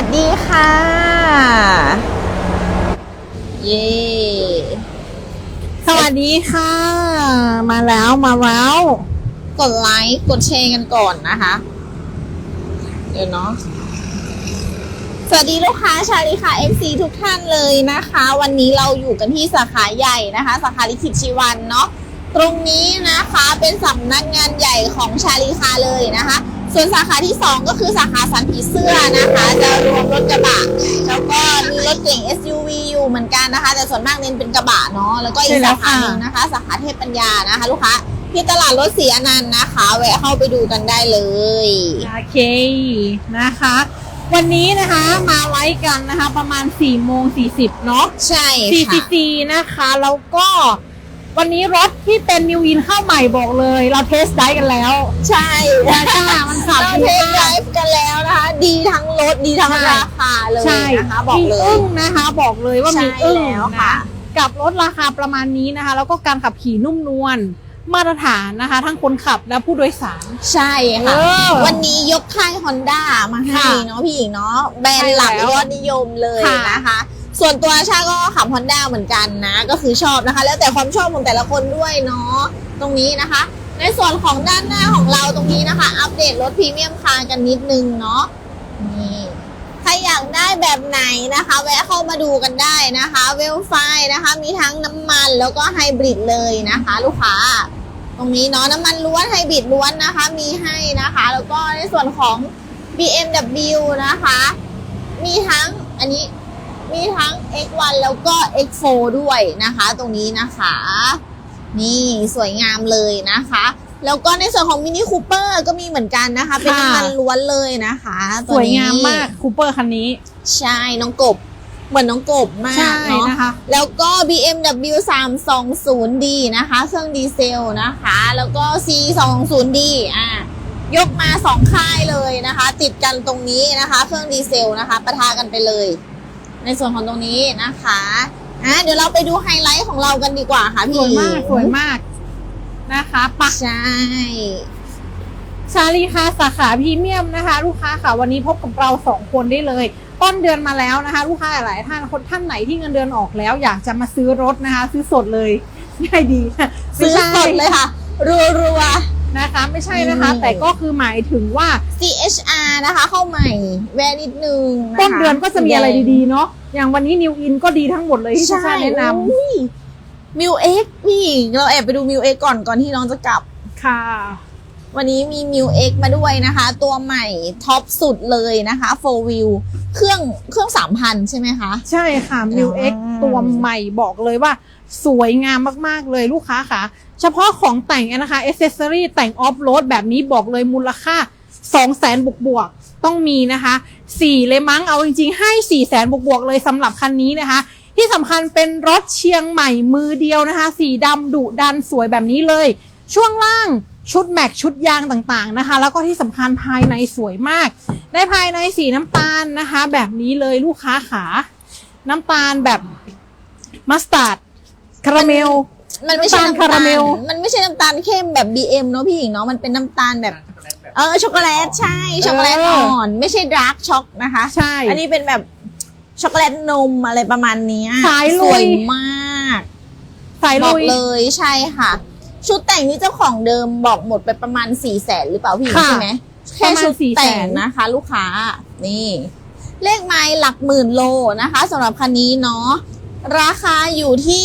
วัสดีค่ะ เย้สวัสดีค่ะ มาแล้วมาแล้ว กดไลค์กดแชร์กันก่อนนะคะ เดี๋ยวเนาะสวัสดีลูกค้าชาลิค่ะ FC ทุกท่านเลยนะคะ วันนี้เราอยู่กันที่สาขาใหญ่นะคะ สาขาลิขิตชีวันเนาะตรงนี้นะคะเป็นสำนักงานใหญ่ของชาลีคาเลยนะคะ ส่วนสาขาที่ 2 ก็คือสาขาสันผีเสื้อนะคะ จะรวมรถกระบะ แล้วก็มีรถเก่ง SUV อยู่เหมือนกันนะคะ แต่ส่วนมากเน้นเป็นกระบะเนาะแล้วก็อีกใช่แล้สาวขาค่ะหนึ่งนะคะ สาขาเทพปัญญานะคะ ลูกค้าที่ตลาดรถสีอนันต์นะคะ แวะเข้าไปดูกันได้เลย โอเคนะคะ วันนี้นะคะมาไลฟ์กันนะคะ ประมาณ4โมง40เนาะใช่ค่ะ4 4นะคะแล้วก็ วันนี้รถที่เป็นนิวอินเข้าใหม่บอกเลย เราเทสได้กันแล้วใช่ราคามันขับเราดีเทสมาไดกฟ์กันแล้วนะคะ ดีทั้งรถดีทั้งใช่ ราคาเลยใช่นะคะบอกมีเลย อึ้งนะคะบอกเลยว่าใช่มีอึ้งแล้วนะค่ะกับรถราคาประมาณนี้นะคะ แล้วก็การขับขี่นุ่มนวลมาตรฐานนะคะ ทั้งคนขับและผู้โดยสาร ใช่ค่ะ เออวันนี้ยกค่าย Honda มาให้ค่ะเนาะพี่หญิงเนาะแบรนด์หลักใช่แล้วยอดนิยมเลยค่ะนะคะ ส่วนตัวชาก็ขับ Honda เหมือนกันนะ ก็คือชอบนะคะ แล้วแต่ความชอบของแต่ละคนด้วยเนาะตรงนี้นะคะ ในส่วนของด้านหน้าของเราตรงนี้นะคะ อัปเดตรถพรีเมียมคาร์กันนิดนึงเนาะนี่ใครอยากได้แบบไหนนะคะ แวะเข้ามาดูกันได้นะคะ เวลไฟนะคะ มีทั้งน้ำมันแล้วก็ไฮบริดเลยนะคะ ลูกค้าตรงนี้เนาะน้ำมันล้วนไฮบริดล้วนนะคะ มีให้นะคะ แล้วก็ในส่วนของ BMW นะคะ มีทั้งอันนี้ มีทั้ง X1 แล้วก็ X4 ด้วยนะคะ ตรงนี้นะคะ นี่สวยงามเลยนะคะ แล้วก็ในส่วนของมินิคูเปอร์ก็มีเหมือนกันนะคะ เป็นค่ะน้ำมันล้วนเลยนะคะสวยงามมากคูเปอร์คันนี้ ใช่น้องกบเหมือนน้องกบมาใช่กเนาะนะคะแล้วก็ BMW 320D นะคะ เครื่องดีเซลนะคะ แล้วก็ C 220D อะยกมาสองค่ายเลยนะคะ ติดกันตรงนี้นะคะ เครื่องดีเซลนะคะปะทะกันไปเลย ในส่วนของตรงนี้นะคะอะเดี๋ยวเราไปดูไฮไลท์ของเรากันดีกว่าค่ะสพี่วยมากสวยมากนะคะปะ ใช่ ชาลีค่ะสาขาพรีเมียมนะคะ ลูกค้าค่ะวันนี้พบกับเราสองคนได้เลย ต้นเดือนมาแล้วนะคะ ลูกค้าหลายท่านคนท่านไหนที่เงินเดือนออกแล้ว อยากจะมาซื้อรถนะคะ ซื้อสดเลยง่ายดีค่ะซื้อไม่ใช่สดเลยค่ะ รัว นะคะไม่ใช่นะคะอืมแต่ก็คือหมายถึงว่าๆ CHR นะคะ เข้าใหม่แวร์นิดนึงนะคะต้นเดือนก็จะมีอะไรดีๆเนาะอย่างวันนี้นิวอินก็ดีทั้งหมดเลยที่ชาชาแนะนมิวเอ็กพี่หญิงเราแอบไปดูมิวเอ็กก่อนก่อนที่น้องจะกลับำค่ะ วันนี้มีมิวเอ็กมาด้วยนะคะ ตัวใหม่ท็อปสุดเลยนะคะโฟวิวเครื่องเครื่องสามพันใช่ไหมคะ ใช่ค่ะมิวเอ็กอ่าตัวใหม่บอกเลยว่า สวยงามมากๆเลยลูกค้าค่ะ เฉพาะของแต่งนะคะเอเซสซอรี่แต่งออฟโรดแบบนี้บอกเลยมูลค่า2 0 0แสนบวกบวกๆต้องมีนะคะ4เลยมั้งเอาจริงๆ ให้4 0 0แสนบวกบวกๆเลยสำหรับคันนี้นะคะ ที่สำคัญเป็นรถเชียงใหม่มือเดียวนะคะ สีดำดุดันสวยแบบนี้เลย ช่วงล่างชุดแม็กชุดยางต่างๆนะคะ แล้วก็ที่สำคัญภายในสวยมาก ได้ภายในสีน้ำตาลนะคะ แบบนี้เลยลูกค้าขา น้ำตาลแบบมัสตาร์ดคาราเมล มันไม่ใช่น้ำน้ำตาลตาคาราลเมล มันไม่ใช่น้ำตาลเข้มแบบ BM เนาะพี่หญิงเนาะมันเป็นน้ำตาลแบบ เออช็อกโกแลตใช่ช็อกโกแลตอ่อน ไม่ใช่ดาร์กช็อกนะคะ ใช่ อันนี้เป็นแบบช็อกโกแลตนมอะไรประมาณเนี้ยสายลุยสวยมากสายบลุอกยเลยใช่ค่ะ ชุดแต่งนี้เจ้าของเดิมบอกหมดไปประมาณสี่แสนหรือเปล่าพี่หญิงค่ะใช่ไหมแค่ประมาณชุดแต่ง400,000นะคะ ลูกค้านี่ เลขไมล์หลักหมื่นโลนะคะสำหรับคันนี้เนาะ ราคาอยู่ที่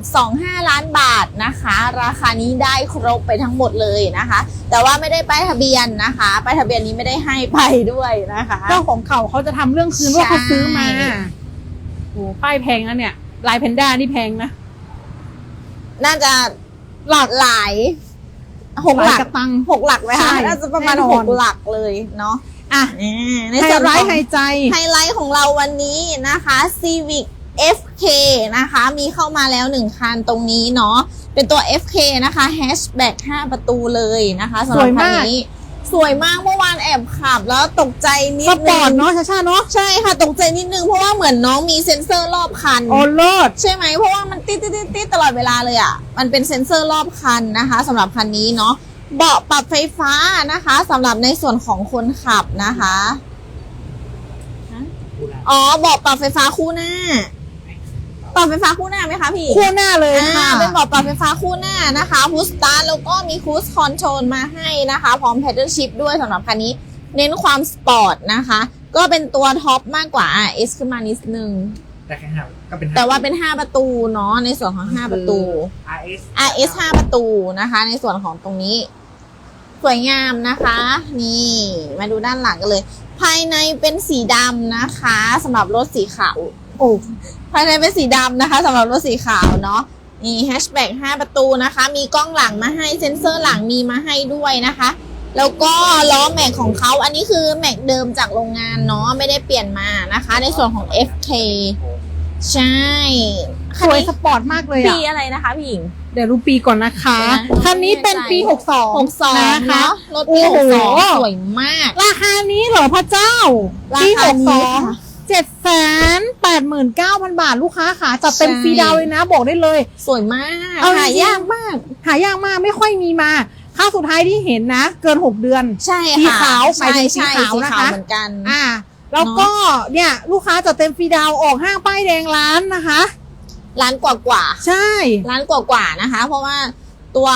1.25 ล้านบาทนะคะ ราคานี้ได้ครบไปทั้งหมดเลยนะคะ แต่ว่าไม่ได้ป้ายทะเบียนนะคะป้ายทะเบียนนี้ไม่ได้ให้ไปด้วยนะคะเจ้าของเขาเขาจะทำเรื่องคืนว่าใช่เขาซื้อมาโอ้ป้ายแพงนะเนี่ยลายแพนด้านี่แพงนะน่าจะหลากหลายหกหลักายกระตัง หกหลักไหมใช่คะน่าจะประมาณแน่นหอนกหลักเลยเนาะอะอ่าในไฮส่วนไลของท์ไฮใจ ไฮไลท์ของเราวันนี้นะคะ Civic FK นะคะ มีเข้ามาแล้วหนึ่งคันตรงนี้เนาะ เป็นตัว FK นะคะ Hatchback 5 ประตูเลยนะคะสำหรับสวยคันมากนี้ สวยมากเมื่อวานแอบขับ แล้วตกใจนิสดปนึอร์ตงเนาะชาชาเนาะ ใช่ค่ะ ตกใจนิดนึง เพราะว่าเหมือนน้องมีเซ็นเซอร์รอบคันโอโลดใช่ไหม เพราะว่ามันติดติดติดติดตลอดเวลาเลยอะ มันเป็นเซ็นเซอร์รอบคันนะคะสำหรับคันนี้เนาะ เบาะปรับไฟฟ้านะคะสำหรับในส่วนของคนขับนะคะอ่าอ๋อเบอกปรับไฟฟ้าคู่หน้า ปรับไฟฟ้าคู่หน้าไหมคะพี่คู่หน้าเลยอ่าค่ะ เป็นเบอกปรับไฟฟ้าคู่หน้านะคะพุสตาร์แล้วก็มีครู i คอนโทรลมาให้นะคะ พร้อม p พ d เดิลชิพด้วยสำหรับคันนี้ เน้นความสปอร์ตนะคะ ก็เป็นตัวท็อปมากกว่า RS ขึ้นมานิดนึงแต่แค่ห้าก็เป็นห้แต่ว่าเป็น 5 ประตูเนาะในส่วนของ 5 ประตู RS RS 5ประตูนะคะ ในส่วนของตรงนี้ สวยงามนะคะ นี่มาดูด้านหลังกันเลย ภายในเป็นสีดำนะคะสำหรับรถสีขาวโอ้ ภายในเป็นสีดำนะคะสำหรับรถสีขาวเนาะนี่แฮชแบ็ก5ประตูนะคะ มีกล้องหลังมาให้เซ็นเซอร์หลังมีมาให้ด้วยนะคะ แล้วก็ล้อแม็กของเขาอันนี้คือแม็กเดิมจากโรงงานเนาะไม่ได้เปลี่ยนมานะคะ ในส่วนของ FK ใช่สวยสปอร์ตมากเลยปีอะอะไรนะคะพี่หญิง เดี๋ยวดูปีก่อนนะคะเดี๋ยวนะคันนี้เป็นปี 62 62นะคะเนาะรถปีโอ้โห62สวยมาก ราคานี้เหรอพระเจ้าราปีคานี้ค่ะ62 เจ็ดแสนแปดหมื่นเก้าพันบาทลูกค้าค่ะจัดเต็มใช่ฟรีดาวน์เลยนะบอกได้เลย สวยมากเอาจริงๆหายากมาก หายากมากไม่ค่อยมีมาค่าสุดท้ายที่เห็นนะ เกิน6เดือน ใช่สีค่ะขาวหมายใช่ถึงสีใช่ขาวสีนะคะขาวเหมือนกัน อ่า แล้วก็เนี่ยลูกค้าจัดเต็มฟรีดาวน์ออกห้างป้ายแดงร้านนะคะร้านกว่ากว่าใช่ๆร้านกว่ากว่าๆนะคะ เพราะว่าตัว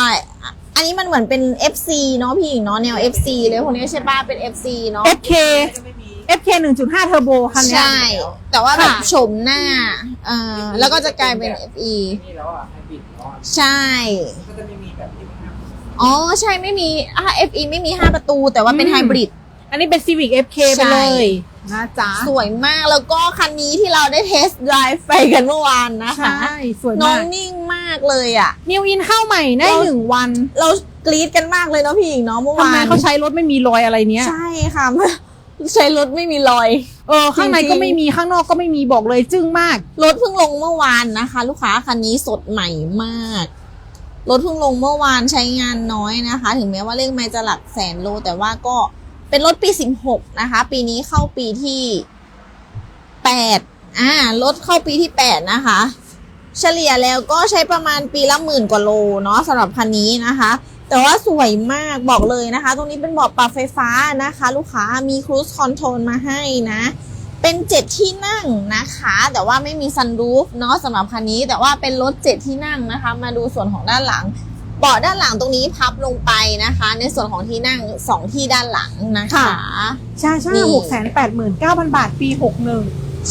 อันนี้มันเหมือนเป็น FC เนาะพี่หญิงเนาะแนว FC เลยพวกนี้ใช่ป่ะเป็น FC เนาะ FK FK 1.5 เทอร์โบคันเนี้ย ใช่ แต่ว่าแบบค่ะโฉมหน้าเอ่อแล้วก็จะกลายเป็น FE นี่แล้วอะไฮบริดแล้วอะใช่ก็จะไม่มีแบบที่ห้าอ๋อ ใช่ไม่มีอะ FE ไม่มี 5 ประตู แต่ว่าเป็นอืม ไฮบริด อันนี้เป็น Civic FK ไปใช่ เลยนะจ๊ะสวยมากแล้วก็คันนี้ที่เราได้เทสไดรฟ์ไปกันเมื่อวานนะคะใช่สวยน้อมางกนิ่งมากเลยอะ นิวอินเข้าใหม่ได้เรา หนึ่งวันเรากรี๊ดกันมากเลยเนาะพี่หญิงเนาะเมื่อทำวาไมนเขาใช้รถไม่มีรอยอะไรเนี้ย ใช่ค่ะ ใช้รถไม่มีรอย เออข้างในจริงๆก็ไม่มีข้างนอกก็ไม่มีบอกเลยจึ้งมากรถเพิ่งลงเมื่อวานนะคะ ลูกค้าคันนี้สดใหม่มากรถเพิ่งลงเมื่อวานใช้งานน้อยนะคะ ถึงแม้ว่าเลขไม่จะหลักแสนโล แต่ว่าก็เป็นรถปี 16 นะคะ ปีนี้เข้าปีที่ 8 อ่ารถเข้าปีที่ 8 นะคะ เฉลี่ยแล้วก็ใช้ประมาณปีละหมื่นกว่าโลเนาะสำหรับคันนี้นะคะ แต่ว่าสวยมากบอกเลยนะคะ ตรงนี้เป็นเบาะปรับไฟฟ้านะคะ ลูกค้ามีครู i คอนโทรลมาให้นะ เป็นเจ็ดที่นั่งนะคะ แต่ว่าไม่มีซันรูฟเนาะสำหรับคันนี้ แต่ว่าเป็นรถเจ็ดที่นั่งนะคะ มาดูส่วนของด้านหลังเบาะด้านหลังตรงนี้พับลงไปนะคะ ในส่วนของที่นั่งสองที่ด้านหลังนะคะค่ะใช่ใช่นี่หกแสนแปดหมื่นเก้าพันบาทปีหกหนึ่ง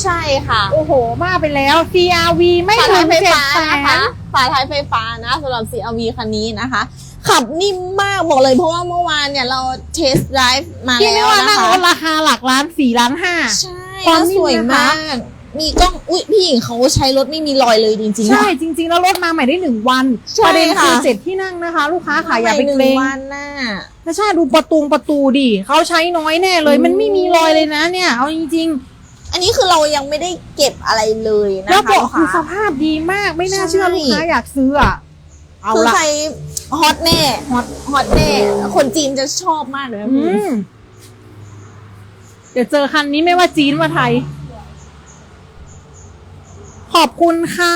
ใช่ค่ะ โอ้โห มาไปแล้ว CRV ไม่ฝาถึท้ายงไฟเจ็ดฟ้าแสนะคะนฝาท้ายไฟฟ้านะสำหรับ CRV คันนี้นะคะ ขับนิ่มมากบอกเลยเพราะว่าเมื่อวานเนี่ยเราเทสไดรฟ์มาที่แล้ไม่วว่านะนั่งคะรถราคาหลักล้านสี่ล้านห้า ใช่ความแล้วนิ่สมวยนะคะมาก มีกล้องอุ้ยพี่หญิงเขาใช้รถไม่มีรอยเลยจริงๆใช่นะจริง ๆ แล้วรถมาใหม่ได้หนึ่งวันใช่ประเด็นคือค่ะ เจ็ดที่นั่งนะคะ ลูกค้าขายอย่าไปหนึ่เกรงวันน่ะถ้าใช่ดูประตูประตูดิเขาใช้น้อยแน่เลย อืม มันไม่มีรอยเลยนะเนี่ย เอาจริงอันนี้คือเรายังไม่ได้เก็บอะไรเลยๆ นะคะแล้วเบอกคือสลูกภาพดีมากไม่น่าใช่เชื่อลูกค้าอยากซื้ออะเอาคือละ ใคร ฮอตแน่ฮอตฮอตแน่ คนจีนจะชอบมากเลยนะอืพี่มเดี๋ยวเจอคันนี้ไม่ว่าจีนว่าไทย ขอบคุณค่ะ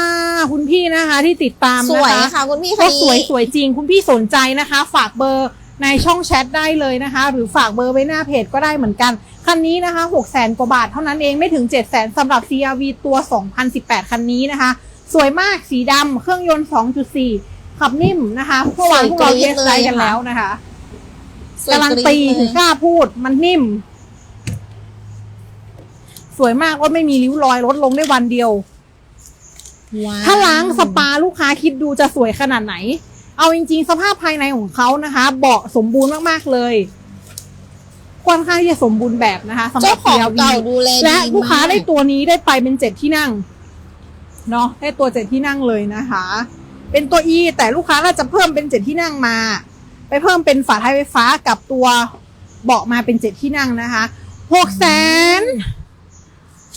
คุณพี่นะคะ ที่ติดตามสนะวยคะค่ะคุณพี่ก็คันนี้สวยสวยจริง คุณพี่สนใจนะคะ ฝากเบอร์ในช่องแชทได้เลยนะคะ หรือฝากเบอร์ไว้หน้าเพจก็ได้เหมือนกัน คันนี้นะคะ6 0แสนกว่าบาทเท่านั้นเองไม่ถึง 7 0 0แสนสำหรับ CRV ตัว 2018 คันนี้นะคะ สวยมากสีดำเครื่องยนต์ 2.4 ขับนิ่มนะคะเมื่อวานพวกเราเทสไดกันแล้วนะคะสวยการันตีกรี๊ดถึงกล้าพูดมันนิ่ม สวยมากว่าไม่มีริ้วรอยลดลงได้วันเดียวว้วถ้าล้างสปาลูกค้าคิดดูจะสวยขนาดไหน เอาจริง ๆ สภาพภายในของเขานะคะ เบาะสมบูรณ์มากๆเลยค่อนข้างที่จะสมบูรณ์แบบนะคะสำหรัเจ้าบของ CRV เก่าดูแลดีและลูกค้าได้มตัวนี้ได้ไปเป็นเจ็ดที่นั่งเนาะได้ตัวเจ็ดที่นั่งเลยนะคะ เป็นตัว E แต่ลูกค้าก็จะเพิ่มเป็นเจ็ดที่นั่งมา ไปเพิ่มเป็นฝาท้ายไฟฟ้ากับตัวเบาะมาเป็นเจ็ดที่นั่งนะคะหกแสน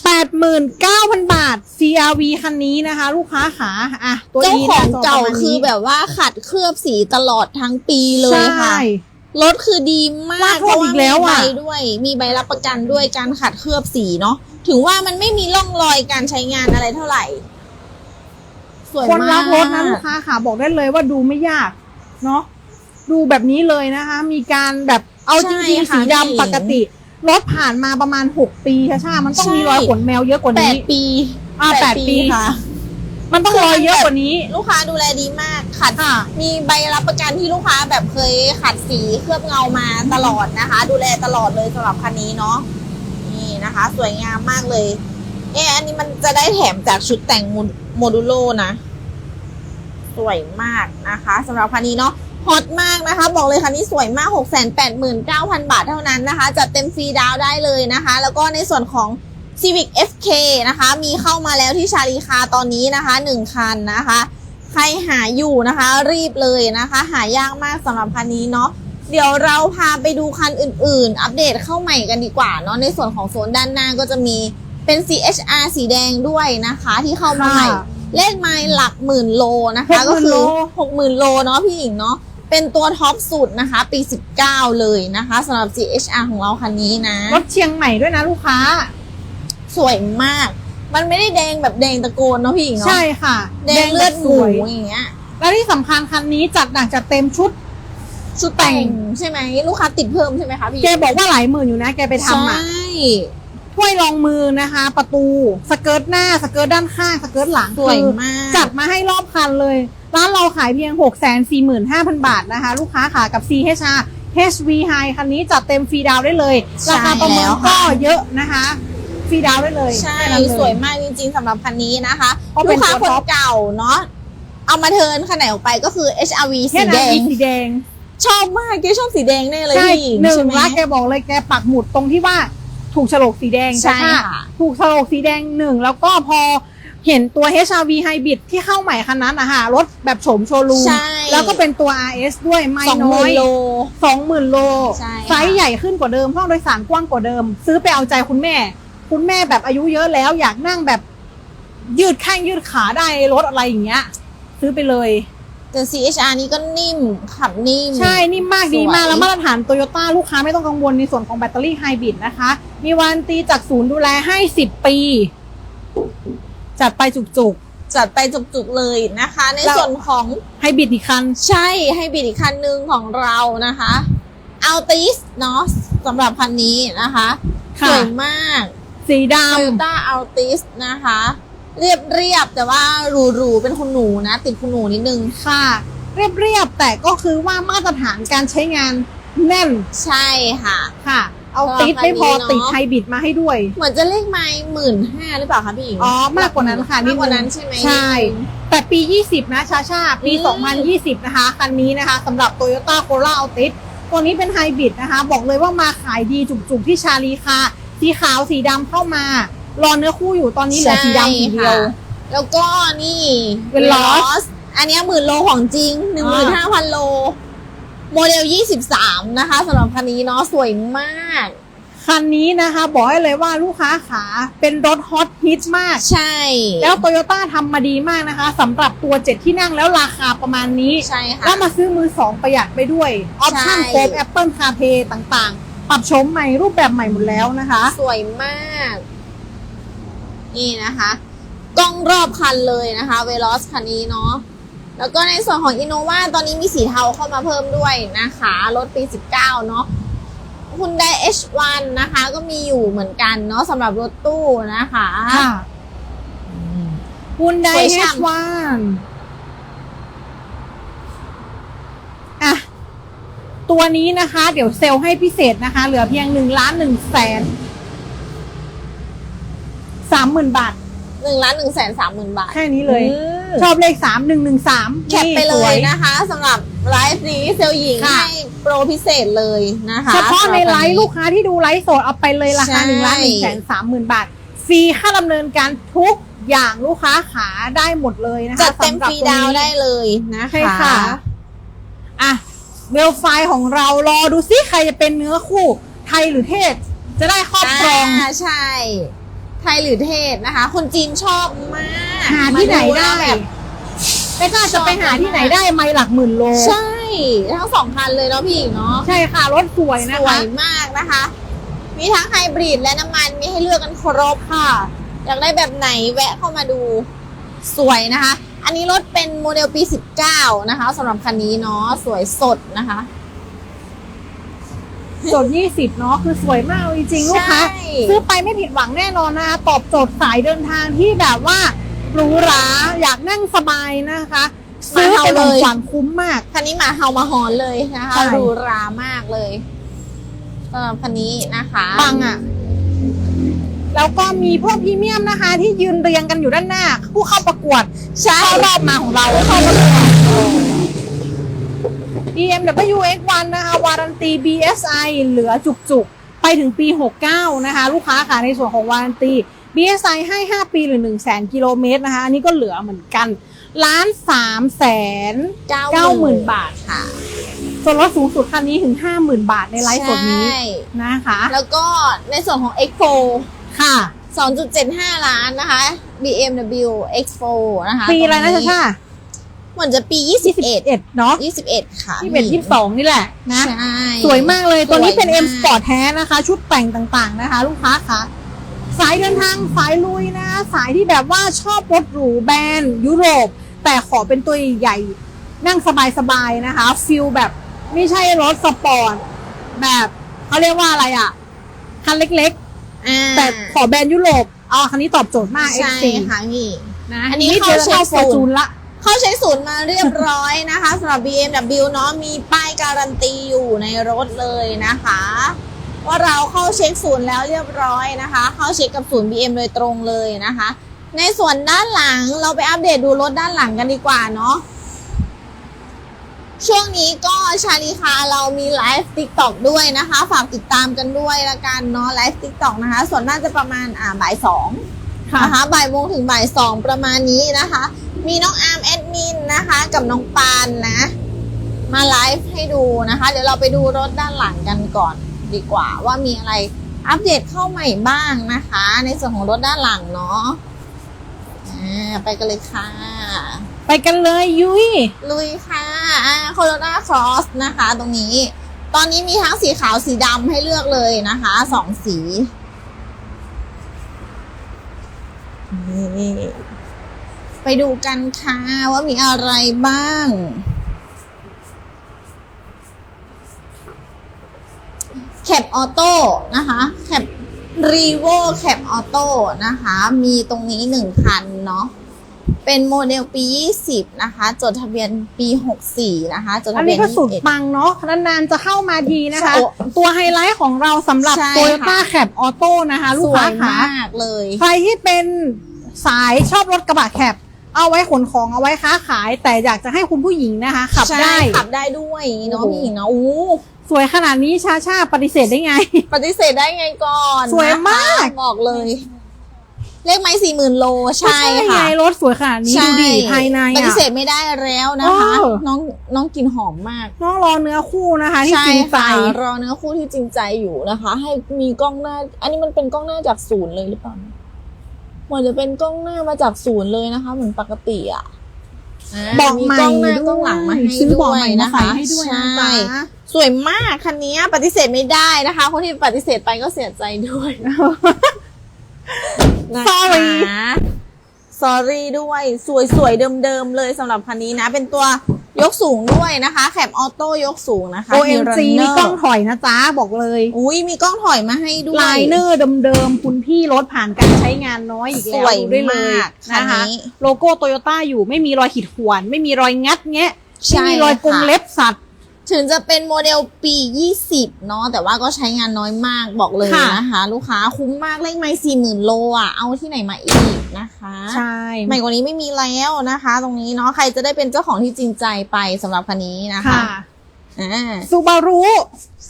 แปดหมื่นเก้าพันบาท CRV คันนี้นะคะ ลูกค้าขาอะ ตัวเจ้า E ของหน้จเก่าประมณนี้คือแบบว่าขัดเคลือบสีตลอดทั้งปีเลยค่ะใช่รถคือดีมากลากรถอีกแล้วมีอะใบด้วย มีใบรับประกันด้วยการขัดเคลือบสีเนาะ ถึงว่ามันไม่มีร่องรอยการใช้งานอะไรเท่าไหร่ สวยคนมากรักรถนะลูกค้าค่ะบอกได้เลยว่าดูไม่ยากเนาะดูแบบนี้เลยนะคะ มีการแบบเอาจริงๆสีดำปกติรถผ่านมาประมาณ 6 ปีชาชามันต้องใช่มีรอยขนแมวเยอะกว่าแปนี้ดปีอ่าแปดปีค่ะ มันต้องรอยเยอะกว่านี้ ลูกค้าดูแลดีมากขัดค่ะมีใบรับประกันที่ลูกค้าแบบเคยขัดสีเคลือบเงามาตลอดนะคะ ดูแลตลอดเลยสำหรับคันนี้เนาะนี่นะคะ สวยงามมากเลย เอะอันนี้มันจะได้แถมจากชุดแต่งโมดูโลนะ สวยมากนะคะสำหรับคันนี้เนาะฮอตมากนะคะ บอกเลยคันนี้สวยมาก 689,000 บาทเท่านั้นนะคะ จัดเต็มฟรีดาวได้เลยนะคะ แล้วก็ในส่วนของ Civic FK นะคะ มีเข้ามาแล้วที่ชาลีคาตอนนี้นะคะ 1 คันนะคะ ใครหาอยู่นะคะ รีบเลยนะคะ หายากมากสำหรับคันนี้เนาะเดี๋ยวเราพาไปดูคันอื่นๆ อัปเดตเข้าใหม่กันดีกว่าเนาะในส่วนของโซนด้านหน้าก็จะมี เป็น CHR สีแดงด้วยนะคะ ที่เข้ามาใหม่ ค่ะเลขไมล์หลักหมื่นโลนะคะ60,000ก็คือโลหกหมื่นโลเนาะพี่หญิงเนาะเป็นตัวท็อปสุดนะคะ ปี 19 เลยนะคะสำหรับ CHR ของเราคันนี้นะ รถเชียงใหม่ด้วยนะลูกค้า สวยมาก มันไม่ได้แดงแบบแดงตะโกนเนาะพี่หญิงเนาะใช่ค่ะแดงเลือดหมูสวย อย่างเงี้ย แล้วที่สำคัญคันนี้จัดหนักจัดเต็มชุด ชุดแต่งใช่ไหมลูกค้าติดเพิ่มใช่ไหมคะพี่แกบอกว่าหลายหมื่นอยู่นะ แกไปทำอะ ใช่ ถ้วยรองมือนะคะ ประตูสเกิร์ตหน้าสเกิร์ตด้านข้างสเกิร์ตหลังสวยคือมาก จัดมาให้รอบคันเลย ร้านเราขายเพียง 6 4 5 0 0 0 บาทนะคะ ลูกค้าขากับ CHR HV High คันนี้จัดเต็มฟรีดาวน์ได้เลย ราคาประเมินก็เยอะนะคะฟรีดาวน์ได้เลย ใช่แค่นั้นเลสวยมากจริงๆสำหรับคันนี้นะคะเพราะเป็ลูนกค้าตัวคนท็อปเก่าเนาะเอามาเทิร์นคันไหนออกไปก็คือ HRV สีแค่แดนั้นงมีสีแดง ชอบมากแกชอบสีแดงแน่เลยใช่พี่หญิงหนึ่งใช่ไหมละแกบอกเลยแกปักหมุดตรงที่ว่า ถูกโฉลกสีแดงใช่ไหมค่ะ ถูกโฉลกสีแดงหนึ่งแล้วก็พอเห็นตัว HRV Hybrid ที่เข้าใหม่คันนั้นอะค่ะรถแบบโฉมโชว์รูมใช่แล้วก็เป็นตัว RS ด้วยไม่สองหน้อมื่นยโล สองหมื่นโลใช่ค่ะ ไซส์ใหญ่ขึ้นกว่าเดิมห้องโดยสารกว้างกว่าเดิม ซื้อไปเอาใจคุณแม่ คุณแม่แบบอายุเยอะแล้วอยากนั่งแบบยืดแข้งยืดขาได้รถอะไรอย่างเงี้ย ซื้อไปเลย แต่ CHR นี้ก็นิ่ม ขับนิ่ม ใช่นิ่มมากสวยดีมาก แล้วมาตรฐานโตโยต้าลูกค้าไม่ต้องกังวลในส่วนของแบตเตอรี่ไฮบริดนะคะ มีวารันตีจากศูนย์ดูแลให้ 10 ปี จัดไปจุกจัดไปจุกๆเลยนะคะ ในเราส่วนของๆไฮบริดอีกคัน ใช่ให้บิดอีกคันหนึ่งของเรานะคะอัลติสเนาะสำหรับคันนี้นะคะค่ะ สวยมากสีด Toyota Altis นะคะ เรียบเรียบๆแต่ว่าหรูๆเป็นคุณหนูนะ ติดคุณหนูนิดนึงำค่ะ เรียบๆแต่ก็คือว่ามาตรฐานการใช้งานแน่นใช่ค่ะค่ะ เอาติดราคาไม่พอดีเนอะติดไฮบริดมาให้ด้วย เหมือนจะเลขไม้หมื่นห้าหรือเปล่าคะพี่หญิงอ๋อมากกว่านั้นค่ะมากกว่าดงนั้นใช่ไหมใช่ แต่ปี 20 นะชาชาปีอืม2020 นะคะคันนี้นะคะสำหรับ Toyota Corolla Altis ตัวนี้เป็นไฮบริดนะคะ บอกเลยว่ามาขายดีจุกๆที่ชาลีคาสีขาวสีดำเข้ามา รอเนื้อคู่อยู่ตอนนี้เหลือสีดำสีเดียวใช่ค่ะแล้วก็นี่เป็น Veloz อันเนี้หมื่นโลของจริงหนึ่งหมื่นห้าพันโล โมเดล23นะคะสำหรับคันนี้เนาะสวยมาก คันนี้นะคะ บอกให้เลยว่าลูกค้าขาเป็นรถฮอตฮิตมาก ใช่ แล้วโตโยต้าทำมาดีมากนะคะสำหรับตัว7ที่นั่งแล้วราคาประมาณนี้ ใช่ค่ะ แล้วมาซื้อมือสองประหยัดไปด้วย ออปชั่นใช่โคม Apple CarPlay ต่างๆ ปรับโฉมใหม่รูปแบบใหม่หมดแล้วนะคะ สวยมาก นี่นะคะ กล้องรอบคันเลยนะคะเวล o สคันนี้เนาะแล้วก็ในส่วนของ Innova ตอนนี้มีสีเทาเข้ามาเพิ่มด้วยนะคะ รถปี 19 เนาะ Hyundai H1 นะคะ ก็มีอยู่เหมือนกันเนาะสำหรับรถตู้นะคะค่ะคุณไดสวยเฮฉ่ำชวันอะ ตัวนี้นะคะ เดี๋ยวเซลล์ให้พิเศษนะคะ เหลือเพียงหนึ่งล้านหนึ่งแสน สามหมื่นบาท หนึ่งล้านหนึ่งแสนสามหมื่นบาท แค่นี้เลย อืม ชอบเลขสามหนึ่งหนึ่งสาม แคปไปเลยนะคะสำหรับไลฟ์นี้เซลล์หญิงค่ะ ให้โปรพิเศษเลยนะคะเฉพาะในไลฟ์สำหรับลูกค้าที่ดูไลฟ์สดเอาไปเลยราคาใช่หนึ่งล้านหนึ่งแสนสามหมื่นบาท ฟรีค่าดำเนินการทุกอย่างลูกค้าขาได้หมดเลยนะคะจัดเต็มสำหรับฟรีตัวดาวน์นี้ ได้เลยนะคะ ใช่ค่ะ อะ เวลไฟล์ของเรารอดูซิใครจะเป็นเนื้อคู่ไทยหรือเทศ จะได้ครอบครองาใช่ ไทยหรือเทศนะคะ คนจีนชอบมากหาที่ไหนได้ มาแบบไม่กล้าจะไปหาที่ไหนได้ไม่หลักหมื่นโล ใช่ ทั้งสองคันเลยเนาะพี่หญิงเนาะใช่ค่ะ รถสวยสนะวคะ ยมากนะคะ มีทั้งไฮบริดและน้ำมันมีให้เลือกกันครบค่ะ อยากได้แบบไหนแวะเข้ามาดูสวยนะคะ อันนี้รถเป็นโมเดลปี 19 นะคะสำหรับคันนี้เนาะสวยสดนะคะ จดยี่สิบเนาะคือสวยมากจริงๆลูกค้าใช่ ซื้อไปไม่ผิดหวังแน่นอนนะคะตอบโจทย์สายเดินทางที่แบบว่าหรูหราอยากนั่งสบายนะคะ ซื้อเป็นของขวัญคุ้มมาก คันนี้มาเฮามาฮอนเลยนะคะใช่ หรูหรามากเลยสำหรับคันนี้นะคะปังอะ แล้วก็มีพวกพรีเมียมนะคะ ที่ยืนเรียงกันอยู่ด้านหน้า ผู้เข้าประกวดใช่เข้ารอบมาของเราเข้าประกวด BMW X1 นะคะวารันตี BSI เหลือจุกๆ ไปถึงปี 69 นะคะ ลูกค้าค่ะในส่วนของวารันตี BSI ให้ 5 ปีหรือ 1 0 0 0 0 0กิโลเมตรนะคะอันนี้ก็เหลือเหมือนกันล้านสามแสนเก้า90,000บาทค่ะ ส่วนลดสูงสุดคันนี้ถึง 50,000 บาทในไลฟ์สดนี้ใช่นะคะ แล้วก็ในส่วนของ X4 ค่ะ 2.75 ล้านนะคะ BMW X4 นะคะ ปีอะไรนะชาชา เหมือนจะปี 21 21เนาะ21 ค่ะ21 22 นี่แหละนะ ใช่ สวยมากเลย ตัวนี้เป็น สวย M มาก Sport แท้นะคะ ชุดแต่งต่างๆนะคะ ลูกค้าคะสายเดินทางสายลุยนะ สายที่แบบว่าชอบรถหรูแบรนด์ยุโรป แต่ขอเป็นตัวใหญ่ๆนั่งสบายๆนะคะฟิลแบบไม่ใช่รถสปอร์ตแบบเขาเรียกว่าอะไรอะ คันเล็กอ่าๆ แต่ขอแบรนด์ยุโรปอ๋อคันนี้ตอบโจทย์มาก ใช่ X4 ค่ะพี่ นะอันนี้เจอเข้าเข้าเช็ฟอคร์ศูจูนนย์ละ เข้าใช้ศูนย์มาเรียบร้อยนะคะสำหรับ BMW เนาะมีป้ายการันตีอยู่ในรถเลยนะคะ ว่าเราเข้าเช็คศูนย์แล้วเรียบร้อยนะคะ เข้าเช็คกับศูนย์ BM โดยตรงเลยนะคะ ในส่วนด้านหลังเราไปอัปเดตดูรถด้านหลังกันดีกว่าเนาะช่วงนี้ก็ชาลีคาเรามีไลฟ์ติ๊กต็อกด้วยนะคะ ฝากติดตามกันด้วยละกันเนาะไลฟ์ติ๊กต็อกนะคะ ส่วนน่าจะประมาณอ่าบ่ายสอง นะคะบ่ายโมงถึงบ่ายสองประมาณนี้นะคะ มีน้องอาร์มแอดมินนะคะ กับน้องปานนะ มาไลฟ์ให้ดูนะคะ เดี๋ยวเราไปดูรถด้านหลังกันก่อนดีกว่าว่ามีอะไรอัปเดตเข้าใหม่บ้างนะคะ ในส่วนของรถด้านหลังเนาะอ่าไปกันเลยค่ะ ไปกันเลยยุ้ยลุยค่ะโคโรนาครอสนะคะ ตรงนี้ ตอนนี้มีทั้งสีขาวสีดำให้เลือกเลยนะคะสองสี นี่ไปดูกันค่ะว่ามีอะไรบ้าง แคปออโต้นะคะแคปรีโวแคปออโต้นะคะ มีตรงนี้หนึ่งคันเนาะ เป็นโมเดลปี 20 นะคะ จดทะเบียนปี 64 นะคะ จดอัทะนเบียนี้นก็สุด21 ปังเนาะนานๆจะเข้ามาทีนะคะ ใช่ตัวไฮไลท์ของเราสำหรับ ใช่โตโยต้าค่ะ แคปออโต้นะคะ ลูสกวค้ายค่ะมากเลย ใครที่เป็นสายชอบรถกระบะแคปเอาไว้ขนของเอาไว้ค้าขาย แต่อยากจะให้คุณผู้หญิงนะคะขับใช่ได้ ขับได้ด้วยเนาะโอ้โห พี่หญิงเนาะอู้สวยขนาดนี้ชาชาปฏิเสธได้ไง ปฏิเสธได้ไงก่อนสวยมาก นะคะบอกเลย เลขไม้สี่หมื่นโลใช่ไงค่ะรถสวยขนาดนี้ใช่ดูดิภายในปฏิอะเสธไม่ได้แล้วนะคะเออน้องน้องกลินหอมมาก น้องรอเนื้อคู่นะคะที่ใช่จริงใจค่ะรอเนื้อคู่ที่จริงใจอยู่นะคะ ให้มีกล้องหน้า อันนี้มันเป็นกล้องหน้าจากศูนย์เลยหรือเปล่านะเหมือนจะเป็นกล้องหน้ามาจากศูนย์เลยนะคะ เหมือนปกติอะาบอกมีใหม่กล้องหน้าด้วยกล้องหลังมาให้ซื้อด้บอกวยใหม่มานะใส่คะให้ด้วยนะใช่จ๊ะสวยมากคันนี้ปฏิเสธไม่ได้นะคะ คนที่ปฏิเสธไปก็เสียใจด้วย นะคะ Sorry sorry ด้วย สวยๆ เดิมๆ เลยสำหรับคันนี้นะ เป็นตัวยกสูงด้วยนะคะ แคปออโต้ยกสูงนะคะ OMG Runner มีกล้องถอยนะจ๊ะ บอกเลย อุ้ยมีกล้องถอยมาให้ด้วยไลเนอร์เดิมๆ คุณพี่รถผ่านการใช้งานน้อยอีกแล้วสวยดูได้เลยมากนะคะคันนี้โลโก้โตโยต้าอยู่ไม่มีรอยขีดข่วน ไม่มีรอยงัดแงะใช่ไม่มีรอยกรงค่ะเล็บสัตว์ ถึงจะเป็นโมเดลปี 20 เนาะแต่ว่าก็ใช้งานน้อยมากบอกเลยค่ะ นะคะ ลูกค้าคุ้มมากเลขไม่สี่หมื่นโลอะเอาที่ไหนมาอีกนะคะใช่ใหม่กว่านี้ไม่มีแล้วนะคะ ตรงนี้เนาะใครจะได้เป็นเจ้าของที่จริงใจไปสำหรับคันนี้นะคะค่ะอ่าซูบารุ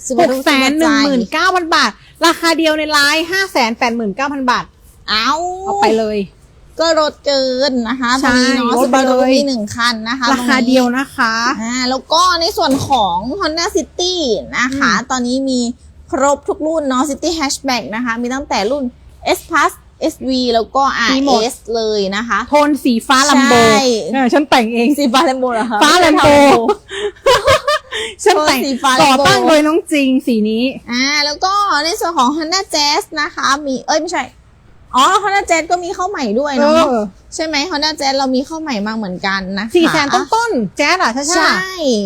ซูหบากรุแสนหนึ่งหมื่นเก้าพันบาท ราคาเดียวในไลน์ห้าแสนแปดหมื่นเก้าพันบาท เอา เอาไปเลย ก็ลดเกินนะคะตใช่รงนี้เนาะลซูดไปบารุเลย มีหนึ่งคันนะคะราคาตงนี้เดียวนะคะ อ่าแล้วก็ในส่วนของ Honda City นะคะอืมตอนนี้มีครบทุกรุ่นเนาะ City Hatchback นะคะ มีตั้งแต่รุ่น S Plus SV แล้วก็ มีหมด RS เลยนะคะ โทนสีฟ้าลัมโบใช่ เออฉันแต่งเอง สีฟ้าแลมโบเหรอคะฟ้าแลมโบ ฉันแต่งโทนสีฟ้าต่อ Lambo ตั้งโดยน้องจริงสีนี้ อ่าแล้วก็ในส่วนของ Honda Jazz นะคะ มีเอ้ยไม่ใช่ อ๋อ Honda Jazz ก็มีเข้าใหม่ด้วยเอเนาะอใช่ไหม Honda Jazz เรามีเข้าใหม่มาเหมือนกันนะคะสี่แสนต้นต้นๆแจ๊ดอะช่าใช่ชา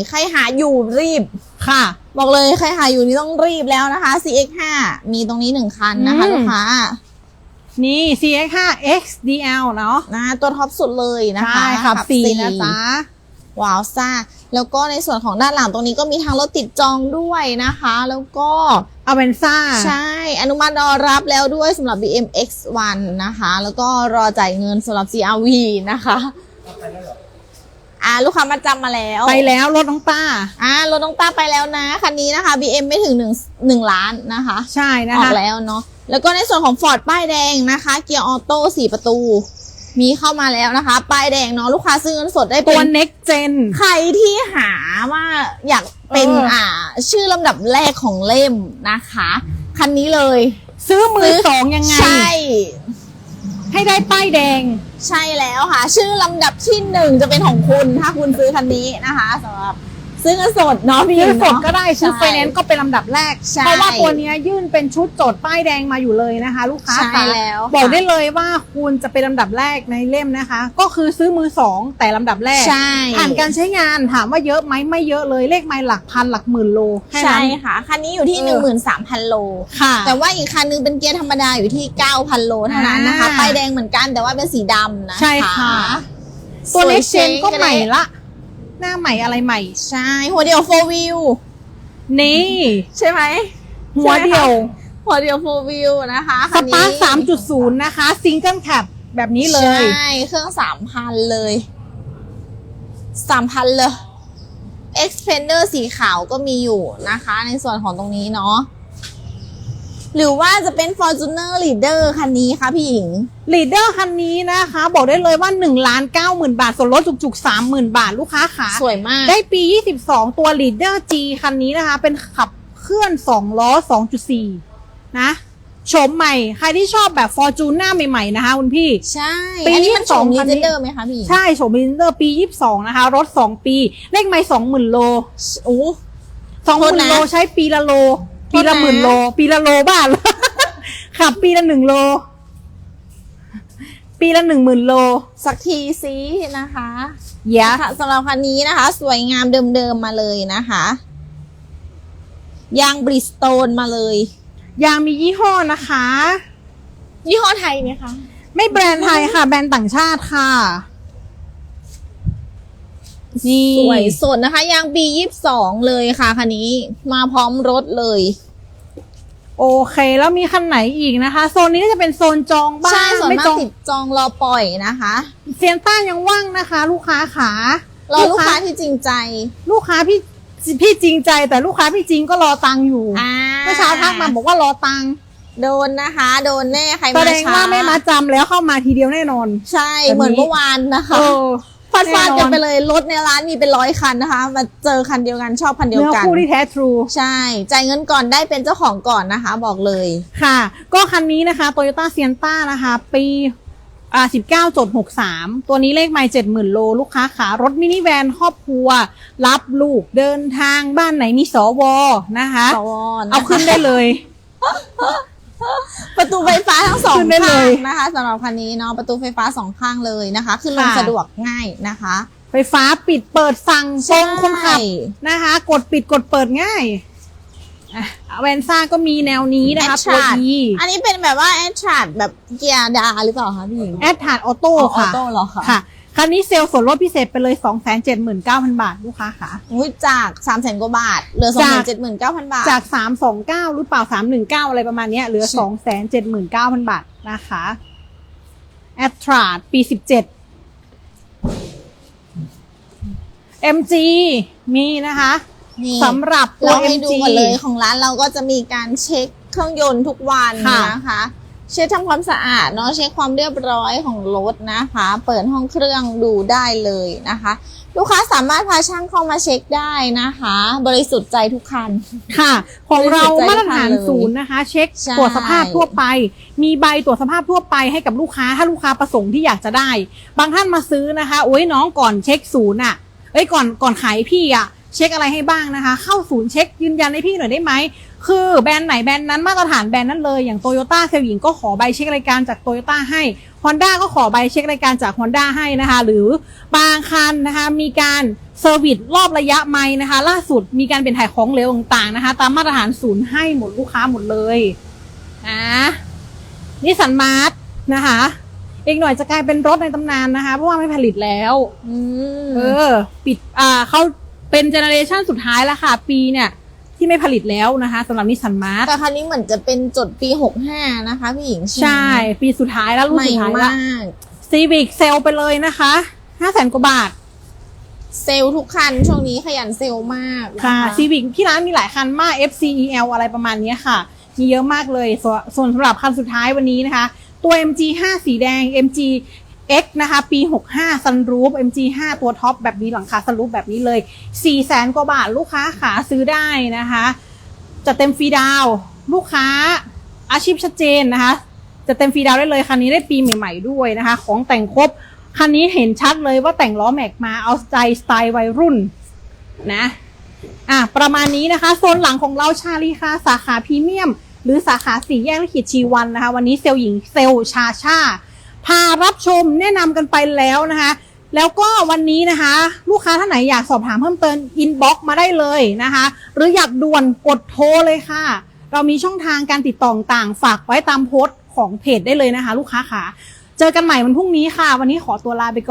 ใครหาอยู่รีบ ค่ะ บอกเลยใครหาอยู่นี่ต้องรีบแล้วนะคะ CX5 มีตรงนี้หนึ่งคันนะคะอืม ลูกค้านี่ CX5 XDL เนาะนะตัวท็อปสุดเลยนะคะใช่ขับสี่นะจ๊ะ ว้าวซ่า แล้วก็ในส่วนของด้านหลังตรงนี้ก็มีทางรถติดจองด้วยนะคะ แล้วก็อเวนซ่า ใช่ อนุมัติรอรับแล้วด้วยสำหรับ BMX1 นะคะ แล้วก็รอจ่ายเงินสำหรับ CRV นะคะเอาไปแล้วเหรออ่าลูกค้ามาจำมาแล้ว ไปแล้วรถน้องต้าอ่ารถน้องต้าไปแล้วนะคันนี้นะคะ BM ไม่ถึง1 1ล้านนะคะ ใช่นะออกคะแล้วเนาะแล้วก็ในส่วนของ Ford ป้ายแดงนะคะ เกียร์ออโต้สี่ประตู มีเข้ามาแล้วนะคะ ป้ายแดงเนาะลูกค้าซื้อเงินสดได้ตัเป็วน next gen ใครที่หาว่าอยากเป็นเอออ่ อ่า ชื่อลำดับแรกของเล่มนะคะ คันนี้เลยซื้อมือสองยังไง ใช่ ให้ได้ป้ายแดง ใช่แล้วค่ะ ชื่อลำดับที่หนึ่งจะเป็นของคุณ ถ้าคุณซื้อคันนี้นะคะสำหรับ ซื้อเงินสดเนาะพี่หญิซื้องสดเนาะ ก็ได้ซื้อใช่ไฟแนนซ์ก็เป็นลำดับแรก ใช่เพราะว่าตัวเนี้ยยื่นเป็นชุดโจทย์ป้ายแดงมาอยู่เลยนะคะ ลูกค้าใช่ค่ะแล้วค่ะ บอกได้เลยว่าคุณจะเป็นลำดับแรกในเล่มนะคะ ก็คือซื้อมือสองแต่ลำดับแรก ใช่ผ่านการใช้งานถามว่าเยอะไหมไม่เยอะเลยเลขไมล์หลักพันหลักหมื่นโลแค่ใช่นั้น ค่ะ คันนี้อยู่ที่ เออหนึ่งหมื่นสามพันโล ค่ะ แต่ว่าอีกคันนึงเป็นเกียร์ธรรมดาอยู่ที่เก้าพันโลเท่านั้นนะคะอ่า ป้ายแดงเหมือนกันแต่ว่าเป็นสีดำนะคะ ใช่ค่ะ ตัวสเล็ยกเชนก็ใหม่ละ หน้าใหม่อะไรใหม่ ใช่ หัวเดียวโฟวิวนี่ ใช่ไหมหัวเดียว หัวเดียวโฟวิวนะคะสคันนี้ปาร์คสามจุดศูนย์นะคะซิงเกิลแคปแบบนี้เลย ใช่ เครื่องสามพันเลยสามพันเลย Expander สีขาวก็มีอยู่นะคะ ในส่วนของตรงนี้เนาะ หรือว่าจะเป็น Fortuner Leader คันนี้คะพี่หญิง ลีดเดอร์คันนี้นะคะ บอกได้เลยว่า1ล้าน9หมื่นบาท ส่วนลดจุกๆ30,000บาทลูกค้าขาสวยมากได้ปี 22 ตัว Leader G คันนี้นะคะ เป็นขับเคลื่อน 2 ล้อ 2.4 นะโฉมใหม่ ใครที่ชอบแบบ Fortune หน้าใหม่ๆนะคะคุณพี่ ใช่ปีอันนี้มัน22โฉมคันนี้ Legender ไหมคะพี่หญิงใช่โฉม Leader ปี 22 นะคะ รถ 2 ปี เลขไม่20,000 โล โอ้ สองหโทษมื่นนะ โลใช้ปีละโล ปีละโทษนะหมื่นโล ปีละโลบ้านขับปีละหนึ่งโล ปีละหนึ่งหมื่นโล สักทีซินะคะเยะค่ะสำหรับคันนี้นะคะ สวยงามเดิมๆมาเลยนะคะยางบริสโตนมาเลยยางมียี่ห้อนะคะ ยี่ห้อไทยไหมคะ ไม่แบรนด์ไทยค่ะ แบรนด์ต่างชาติค่ะ นี่สวยสดนะคะ ยางปียี่สิบสองเลยค่ะคันนี้มาพร้อมรถเลย โอเค แล้วมีคันไหนอีกนะคะ โซนนี้ก็จะเป็นโซนจองบ้าใช่งส่วนไม่มากจองติดจองรอปล่อยนะคะเซียนต้ายังว่างนะคะ ลูกค้าขารอลูกค้าที่จริงใจ ลูกค้าพี่พี่จริงใจแต่ลูกค้าพี่จริงก็รอตังค์อยู่อ่าเมื่อเช้าทักมาบอกว่ารอตังค์โดนนะคะ โดนแน่ใครแสมาดงช้าว่าไม่มาจำแล้วเข้ามาทีเดียวแน่นอน ใช่ แบบนี้ เหมือนเมื่อวานนะคะ เออ ฟาดฟาดแน่นอนกันไปเลย รถในร้านมีเป็นร้อยคันนะคะ มาเจอคันเดียวกันชอบคันเดียวเนื้อกันคู่ที่แท้ทรู ใช่ จ่ายเงินก่อนได้เป็นเจ้าของก่อนนะคะ บอกเลยค่ะ ก็คันนี้นะคะ Toyota s i e n t a นะคะ ปีอ่า19จด63ตัวนี้เลขไม่70,000โล ลูกค้าขารถมินิแวนครอบครัว รับลูกเดินทางบ้านไหนมีสวนะคะสวนะเอาขึ้นได้เลย ประตูไฟฟ้าทั้งสองขึ้นได้เลข้างย นะคะสำหรับคันนี้เนาะประตูไฟฟ้าสองข้างเลยนะคะขึ้นลงค่ะ สะดวกง่ายนะคะไฟฟ้าปิดเปิดสั่งตรงคนขับ ใช่ นะคะ กดปิดกดเปิดง่ายอะแวนซ่าก็มีแนวนี้นะคะตัว Attrad E อันนี้เป็นแบบว่าแอดทราดแบบเกียร์ดาหรือเปล่าคะพี่หญิงแอดทาร์ดออโต้ออค่ะ โต้เหรอคะ ค่ะ คันนี้เซลล์ส่วนลดพิเศษไปเลย 279,000 บาทลูกค้าค่ะ อุ๊ยจากสามแสนกว่าบาท เหลือสองจาหกมื่นเจ็ดหมื่นเก้าพันบาท จาก 329หรือเปล่า 319 อะไรประมาณเนี้ยเหลือใช่279,000 บาทนะคะแอตราดปี 17 MG มีนะคะนี่สำหรับตัว เราให้ดู MG ก่อนเลยของร้านเราก็จะมีการเช็คเครื่องยนต์ทุกวันค่ะ นะคะ เช็คทำความสะอาดเนาะเช็คความเรียบร้อยของรถนะคะ เปิดห้องเครื่องดูได้เลยนะคะ ลูกค้าสามารถพาช่างเข้ามาเช็คได้นะคะ บริสุทธิ์ใจทุกคัน ค่ะ ของเราบริสุทธิ์ใจมาตรฐานทุกคันเลยศูนย์นะคะ เช็คใช่ตรวจสภาพทั่วไป มีใบตรวจสภาพทั่วไปให้กับลูกค้าถ้าลูกค้าประสงค์ที่อยากจะได้ บางท่านมาซื้อนะคะโอ้ยน้องก่อนเช็คศูนย์อะเอ้ยก่อนก่อนขายพี่อะเช็คอะไรให้บ้างนะคะ เข้าศูนย์เช็คยืนยันให้พี่หน่อยได้ไหม คือแบรนด์ไหนแบรนด์นั้นมาตรฐานแบรนด์นั้นเลยอย่างโตโยต้าเซลหญิงก็ขอใบเช็ครายการจากโตโยต้าให้ Honda ก็ขอใบเช็ครายการจาก Honda ให้นะคะ หรือบางคันนะคะมีการเซอร์วิสรอบระยะไม่นะคะ ล่าสุดมีการเปลี่ยนถ่ายของเหลวต่างๆนะคะ ตามมาตรฐานศูนย์ให้หมดลูกค้าหมดเลยอ่านิสสันมาร์ทนะคะอีกหน่อยจะกลายเป็นรถในตำนานนะคะ เพราะว่าไม่ผลิตแล้วอเออ ปิดอ่าเขาเป็นเจเนอเรชันสุดท้ายแล้วค่ะ ปีเนี่ย ที่ไม่ผลิตแล้วนะคะสำหรับนิสสันมาร์ทแต่คันนี้เหมือนจะเป็นจดปี 65 นะคะพี่หญิงใช่ ปีสุดท้ายแล้วรุ่นใหม่สุดท้ายมแล้วากซีวิกเซลไปเลยนะคะห้าแสนกว่าบาท เซลล์ทุกคันช่วงนี้ขยันเซลล์มากนค่ะซีวิกที่ร้านมีหลายคันมาก FCEL อะไรประมาณเนี้ยค่ะ มีเยอะมากเลยส่วนส่วนสำหรับคันสุดท้ายวันนี้นะคะ ตัว MG 5 สีแดง MG X นะคะ ปี 65 Sunroof MG 5 ตัวท็อปแบบนี้หลังคา Sunroof แบบนี้เลย4แสนกว่าบาทลูกค้าขาซื้อได้นะคะ จะเต็มฟรีดาวลูกค้าอาชีพชัดเจนนะคะ จะเต็มฟรีดาวได้เลยคันนี้ได้ปีใหม่ ๆด้วยนะคะ ของแต่งครบคันนี้เห็นชัดเลยว่าแต่งล้อแม็กมาเอาใจสไตล์วัยรุ่นนะอะประมาณนี้นะคะ โซนหลังของเราชาลีค่ะสาขาพรีเมียม หรือสาขาสี่แยกลิขิตชีวันนะคะ วันนี้เซลหญิงเซลชาชา พารับชมแนะนำกันไปแล้วนะคะ แล้วก็วันนี้นะคะ ลูกค้าท่านไหนอยากสอบถามเพิ่มเติมอินบ็อกมาได้เลยนะคะ หรืออยากด่วนกดโทรเลยค่ะ เรามีช่องทางการติดต่อต่างฝากไว้ตามโพสต์ของเพจได้เลยนะคะ ลูกค้าค่ะ เจอกันใหม่วันพรุ่งนี้ค่ะ วันนี้ขอตัวลาไปก่อน